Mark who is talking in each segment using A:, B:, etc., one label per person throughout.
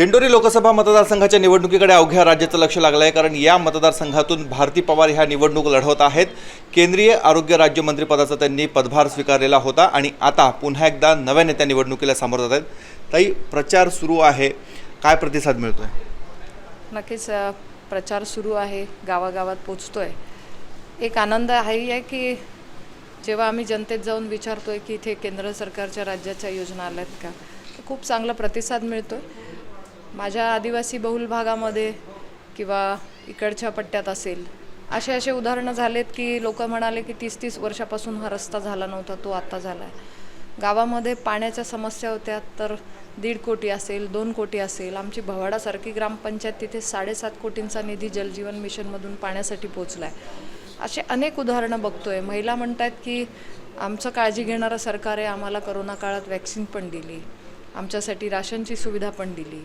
A: दिंडोरी लोकसभा मतदारसंघाच्या निवडणुकीकडे अवघ्या राज्याचं लक्ष लागलं आहे कारण या मतदारसंघातून भारती पवार ह्या निवडणूक लढवत आहेत. केंद्रीय आरोग्य राज्यमंत्रीपदाचा त्यांनी पदभार स्वीकारलेला होता आणि आता पुन्हा एकदा नव्याने त्या निवडणुकीला सामोरं जात आहेत ताई प्रचार सुरू आहे. काय प्रतिसाद मिळतो
B: आहे नक्कीच प्रचार सुरू आहे. गावागावात पोचतो आहे एक आनंद हाही आहे की जेव्हा आम्ही जनतेत जाऊन विचारतो आहे की इथे केंद्र सरकारच्या राज्याच्या योजना आल्या आहेत का खूप चांगला प्रतिसाद मिळतो आहे माझ्या आदिवासी बहुल भागामध्ये किंवा इकडच्या पट्ट्यात असेल असे असे उदाहरणं झालेत की लोक म्हणाले की तीस तीस वर्षापासून हा रस्ता झाला नव्हता तो आत्ता झाला आहे गावामध्ये पाण्याच्या समस्या होत्या तर दीड कोटी असेल दोन कोटी असेल आमची भवाडासारखी ग्रामपंचायत तिथे साडेसात कोटींचा निधी जलजीवन मिशनमधून पाण्यासाठी पोचला आहे असे अनेक उदाहरणं बघतोय. महिला म्हणतात की आमचं काळजी घेणारं सरकार आहे आम्हाला करोना काळात वॅक्सिन पण दिली आमच्यासाठी राशनची सुविधा पण दिली.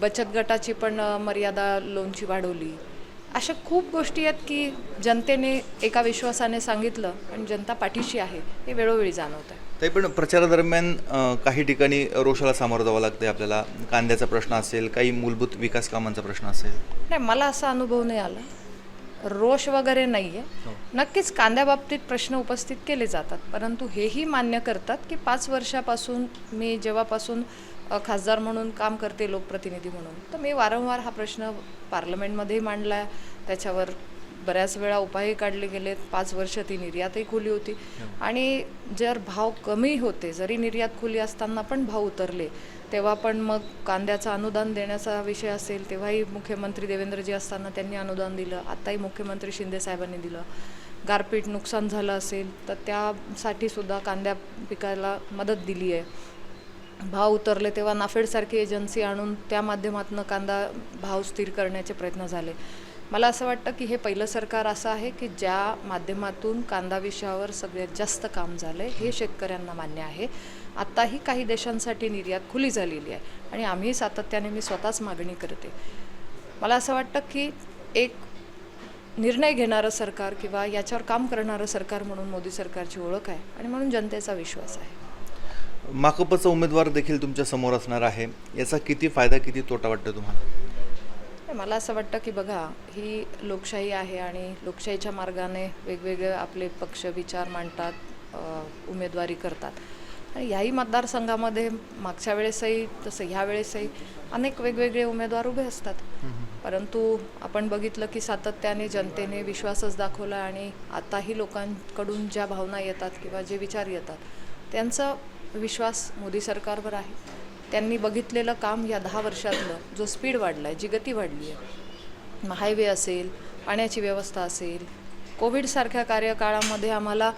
B: बचत गटाची पण मर्यादा लोनची वाढवली. अशा खूप गोष्टी आहेत की जनतेने एका विश्वासाने सांगितलं आणि जनता पाठीशी आहे हे वेळोवेळी जाणवत आहे.
A: ताई पण प्रचारादरम्यान काही ठिकाणी रोषाला सामोरं जावं लागते आपल्याला. कांद्याचा प्रश्न असेल काही मूलभूत विकास कामांचा प्रश्न असेल.
B: नाही मला असा अनुभव नाही आला. रोष वगैरे नाही आहे नक्कीच कांद्याबाबतीत प्रश्न उपस्थित केले जातात. परंतु हेही मान्य करतात की पाच वर्षापासून मी जेव्हापासून खासदार म्हणून काम करते लोकप्रतिनिधी म्हणून तर मी वारंवार हा प्रश्न पार्लमेंटमध्येही मांडला. आहे त्याच्यावर बऱ्याच वेळा उपायही काढले गेलेत. पाच वर्ष ती निर्यातही खुली होती. आणि जर भाव कमी होते जरी निर्यात खुली असताना पण भाव उतरले तेव्हा पण मग कांद्याचं अनुदान देण्याचा विषय असेल तेव्हाही मुख्यमंत्री देवेंद्रजी असताना त्यांनी अनुदान दिलं. आताही मुख्यमंत्री शिंदे साहेबांनी दिलं. गारपीट नुकसान झालं असेल तर त्यासाठी सुद्धा कांद्या पिकाला मदत दिली आहे. भाव उतरले तेव्हा नाफेडसारखी एजन्सी आणून त्या माध्यमातून कांदा भाव स्थिर करण्याचे प्रयत्न झाले. मला असं वाटतं की हे पहिलं सरकार असं आहे की ज्या माध्यमातून कांदा विषयावर सगळ्यात जास्त काम झालं आहे हे शेतकऱ्यांना मान्य आहे. आत्ताही काही देशांसाठी निर्यात खुली झालेली आहे आणि आम्ही सातत्याने मी स्वतःच मागणी करते. मला असं वाटतं की एक निर्णय घेणारं सरकार किंवा याच्यावर काम करणारं सरकार म्हणून मोदी सरकारची ओळख आहे आणि म्हणून जनतेचा विश्वास आहे.
A: माकपचा उमेदवार देखील तुमच्यासमोर असणार आहे. याचा किती फायदा किती तोटा वाटतो तुम्हाला?
B: मला असं वाटतं की बघा ही लोकशाही आहे आणि लोकशाहीच्या मार्गाने वेगवेगळे आपले पक्ष विचार मांडतात उमेदवारी करतात. आणि याही मतदारसंघामध्ये मागच्या वेळेसही तसं ह्या वेळेसही अनेक वेगवेगळे उमेदवार उभे असतात. परंतु आपण बघितलं की सातत्याने जनतेने विश्वासच दाखवला आणि आताही लोकांकडून ज्या भावना येतात किंवा जे विचार येतात त्यांचा विश्वास मोदी सरकारवर आहे. त्यांनी बघितलेलं काम या दहा वर्षातलं जो स्पीड वाढला आहे जी गती वाढली आहे हायवे असेल पाण्याची व्यवस्था असेल कोविडसारख्या कार्यकाळामध्ये आम्हाला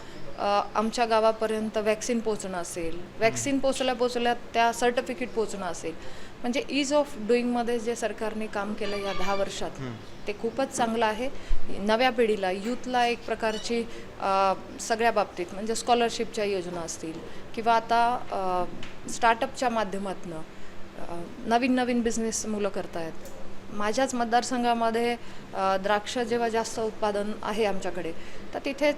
B: आमच्या गावापर्यंत वॅक्सिन पोचणं असेल. वॅक्सिन पोचल्या पोचल्या त्या सर्टिफिकेट पोचणं असेल. म्हणजे इज ऑफ डुईंगमध्ये जे सरकारने काम केलं या दहा वर्षात ते खूपच चांगलं आहे. नव्या पिढीला यूथला एक प्रकारची सगळ्या बाबतीत म्हणजे स्कॉलरशिपच्या योजना असतील किंवा आता स्टार्टअपच्या माध्यमातून नवीन नवीन बिझनेस मुलं करतायत. माझ्याच मतदारसंघामध्ये द्राक्ष जेव्हा जास्त उत्पादन आहे आमच्याकडे तर तिथे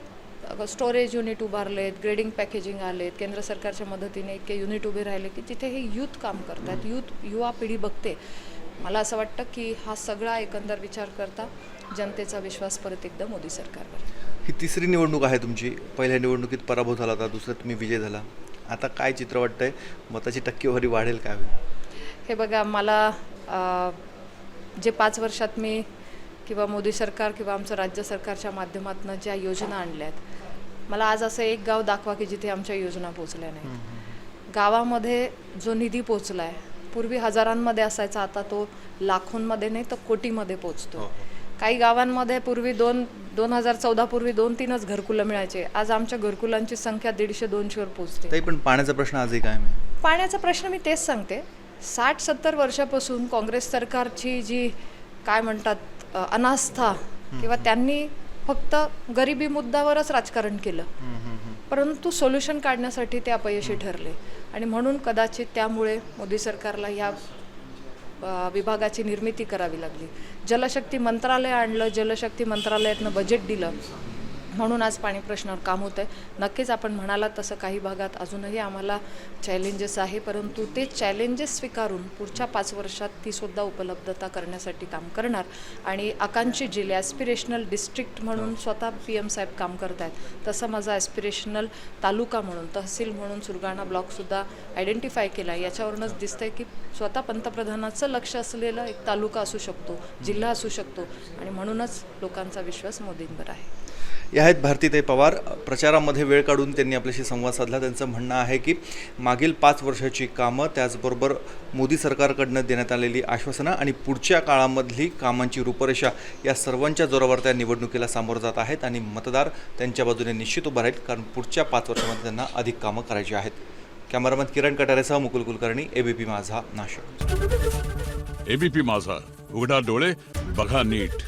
B: स्टोरेज युनिट उभारलेत ग्रेडिंग पॅकेजिंग आलेत केंद्र सरकारच्या मदतीने इतके युनिट उभे राहिले की तिथे हे यूथ काम करतात. यूथ युवा पिढी बघते. मला असं वाटतं की हा सगळा एकंदर विचार करता जनतेचा विश्वास परत एकदा मोदी सरकारवर. आहे.
A: ही तिसरी निवडणूक आहे तुमची. पहिल्या निवडणुकीत पराभव झाला होता दुसऱ्यात तुम्ही विजय झाला. आता काय चित्र वाटतंय? मताची टक्केवारी वाढेल काय
B: हे बघा मला जे पाच वर्षात मी किंवा मोदी सरकार किंवा आमचं राज्य सरकारच्या माध्यमातून ज्या योजना आणल्या आहेत मला आज असं एक गाव दाखवा की जिथे आमच्या योजना पोचल्या नाहीत. गावामध्ये जो निधी पोचला आहे पूर्वी हजारांमध्ये असायचा आता तो लाखोंमध्ये नाही तर कोटीमध्ये पोचतो काही गावांमध्ये पूर्वी दोन दोन हजार चौदा पूर्वी दोन तीनच घरकुलं मिळायचे. आज आमच्या घरकुलांची संख्या दीडशे दोनशेवर पोचते
A: पण पाण्याचा प्रश्न आजही आहे?
B: पाण्याचा प्रश्न मी तेच सांगते. साठ सत्तर वर्षापासून काँग्रेस सरकारची जी काय म्हणतात अनास्था किंवा त्यांनी फक्त गरिबी मुद्द्यावरच राजकारण केलं. परंतु सोल्युशन काढण्यासाठी ते अपयशी ठरले. आणि म्हणून कदाचित त्यामुळे मोदी सरकारला या विभागाची निर्मिती करावी लागली. जलशक्ती मंत्रालय आणलं जलशक्ती मंत्रालयातनं बजेट दिलं. म्हणून आज पाणी प्रश्नावर काम होतं आहे नक्कीच आपण म्हणालात तसं काही भागात अजूनही आम्हाला चॅलेंजेस आहे परंतु ते चॅलेंजेस स्वीकारून पुढच्या पाच वर्षात तीसुद्धा उपलब्धता करण्यासाठी काम करणार. आणि आकांक्षी जिल्हे ॲस्पिरेशनल डिस्ट्रिक्ट म्हणून स्वतः पी एम साहेब काम करत आहेत तसं माझा ॲस्पिरेशनल तालुका म्हणून तहसील म्हणून सुरगाणा ब्लॉकसुद्धा आयडेंटिफाय केला. आहे याच्यावरूनच दिसतंय की स्वतः पंतप्रधानाचं लक्ष असलेलं एक तालुका असू शकतो जिल्हा असू शकतो. आणि म्हणूनच लोकांचा विश्वास मोदींवर आहे.
A: या आहेत भारतीताई पवार. प्रचारामध्ये वेळ काढून त्यांनी आपल्याशी संवाद साधला. त्यांचं म्हणणं आहे की मागील पाच वर्षाची कामं त्याचबरोबर मोदी सरकारकडनं देण्यात आलेली आश्वासनं आणि पुढच्या काळामधली कामांची रूपरेषा या सर्वांच्या जोरावर त्या निवडणुकीला सामोरं जात आहेत आणि मतदार त्यांच्या बाजूने निश्चित उभा राहील कारण पुढच्या पाच वर्षामध्ये त्यांना अधिक कामं करायची आहेत. कॅमेरामन किरण कटारेसह मुकुल कुलकर्णी एबीपी माझा नाशिक.
C: एबीपी माझा. उघडा डोळे बघा नीट.